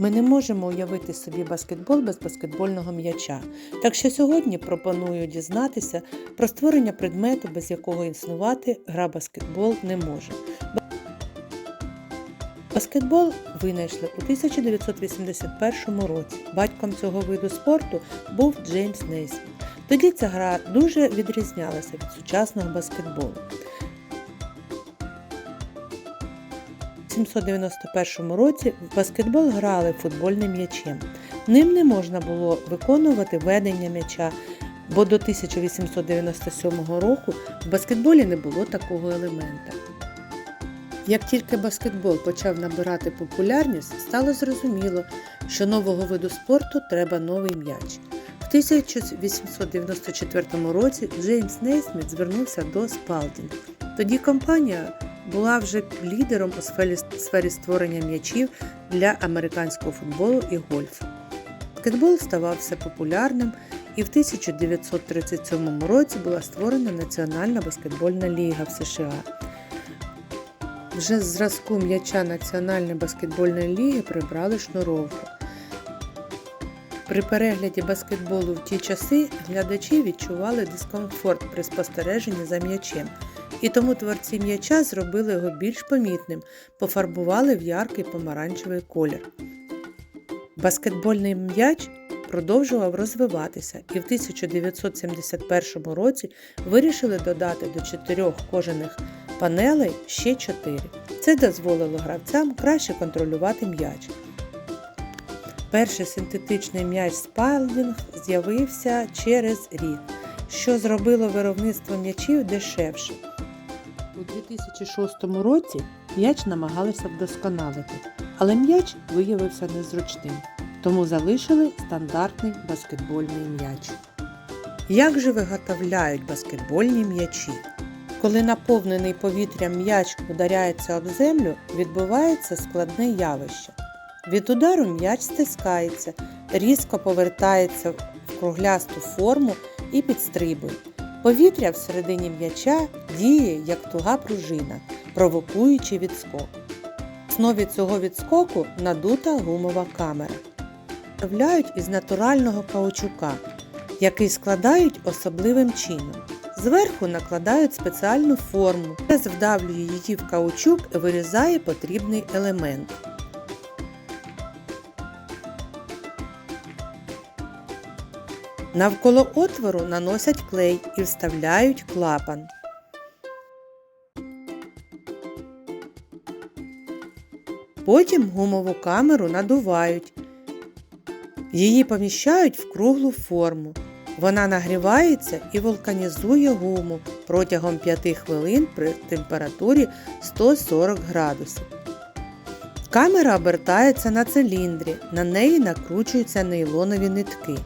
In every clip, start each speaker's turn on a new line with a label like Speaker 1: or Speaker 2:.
Speaker 1: Ми не можемо уявити собі баскетбол без баскетбольного м'яча. Так що сьогодні пропоную дізнатися про створення предмету, без якого існувати гра баскетбол не може. Баскетбол винайшли у 1981 році. Батьком цього виду спорту був Джеймс Нейсміт. Тоді ця гра дуже відрізнялася від сучасного баскетболу. 791 році в баскетбол грали футбольним м'ячем. Ним не можна було виконувати ведення м'яча, бо до 1897 року в баскетболі не було такого елемента. Як тільки баскетбол почав набирати популярність, стало зрозуміло, що нового виду спорту треба новий м'яч. В 1894 році Джеймс Нейсміт звернувся до Спалдінг. Тоді компанія була вже лідером у сфері, сфері створення м'ячів для американського футболу і гольфу. Баскетбол ставав все популярним, і в 1937 році була створена Національна баскетбольна ліга в США. Вже з зразку м'яча Національної баскетбольної ліги прибрали шнуровку. При перегляді баскетболу в ті часи глядачі відчували дискомфорт при спостереженні за м'ячем, і тому творці м'яча зробили його більш помітним, пофарбували в яркий помаранчевий колір. Баскетбольний м'яч продовжував розвиватися і в 1971 році вирішили додати до чотирьох кожаних панелей ще чотири. Це дозволило гравцям краще контролювати м'яч. Перший синтетичний м'яч Спайлдінг з'явився через рік, що зробило виробництво м'ячів дешевше. У 2006 році м'яч намагалися вдосконалити, але м'яч виявився незручним, тому залишили стандартний баскетбольний м'яч. Як же виготовляють баскетбольні м'ячі? Коли наповнений повітрям м'яч ударяється об землю, відбувається складне явище. Від удару м'яч стискається, різко повертається в круглясту форму і підстрибує. Повітря всередині м'яча діє як туга пружина, провокуючи відскок. В основі цього відскоку надута гумова камера. Виготовляють із натурального каучука, який складають особливим чином. Зверху накладають спеціальну форму, прес вдавлює її в каучук і вирізає потрібний елемент. Навколо отвору наносять клей і вставляють клапан. Потім гумову камеру надувають. Її поміщають в круглу форму. Вона нагрівається і вулканізує гуму протягом 5 хвилин при температурі 140 градусів. Камера обертається на циліндрі, на неї накручуються нейлонові нитки.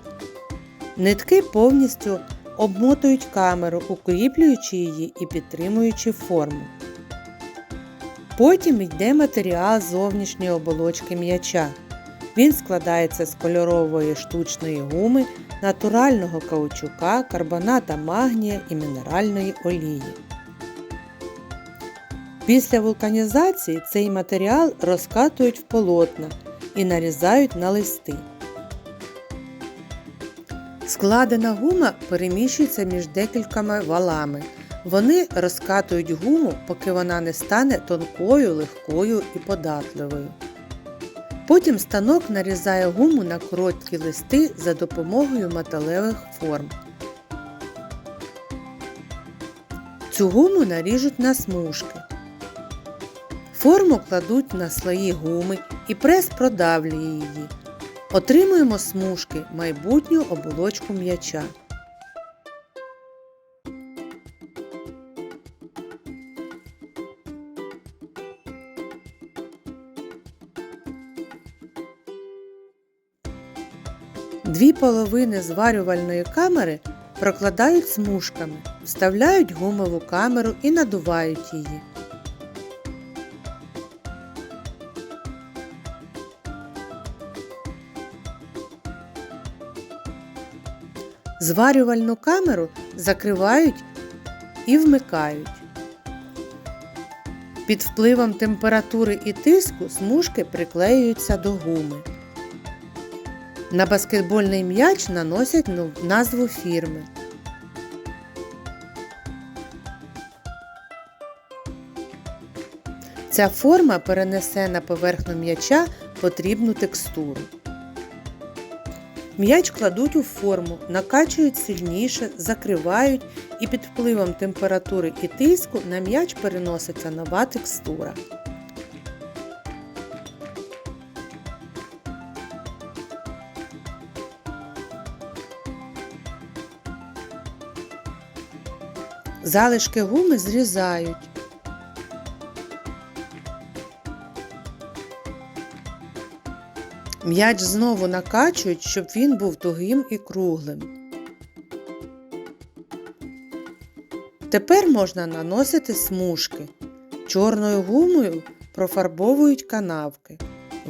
Speaker 1: Нитки повністю обмотують камеру, укріплюючи її і підтримуючи форму. Потім йде матеріал зовнішньої оболочки м'яча. Він складається з кольорової штучної гуми, натурального каучука, карбоната магнія і мінеральної олії. Після вулканізації цей матеріал розкатують в полотна і нарізають на листи. Складена гума переміщується між декількома валами. Вони розкатують гуму, поки вона не стане тонкою, легкою і податливою. Потім станок нарізає гуму на короткі листи за допомогою металевих форм. Цю гуму наріжуть на смужки. Форму кладуть на слої гуми і прес продавлює її. Отримуємо смужки майбутню оболочку м'яча. Дві половини зварювальної камери прокладають смужками, вставляють гумову камеру і надувають її. Зварювальну камеру закривають і вмикають. Під впливом температури і тиску смужки приклеюються до гуми. На баскетбольний м'яч наносять назву фірми. Ця форма перенесе на поверхню м'яча потрібну текстуру. М'яч кладуть у форму, накачують сильніше, закривають і під впливом температури і тиску на м'яч переноситься нова текстура. Залишки гуми зрізають. М'яч знову накачують, щоб він був тугим і круглим. Тепер можна наносити смужки. Чорною гумою профарбовують канавки.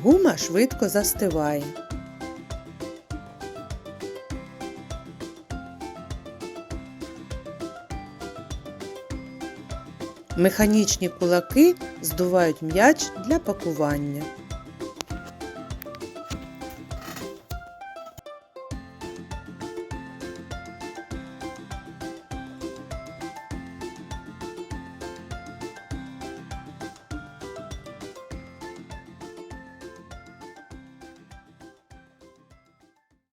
Speaker 1: Гума швидко застиває. Механічні кулаки здувають м'яч для пакування.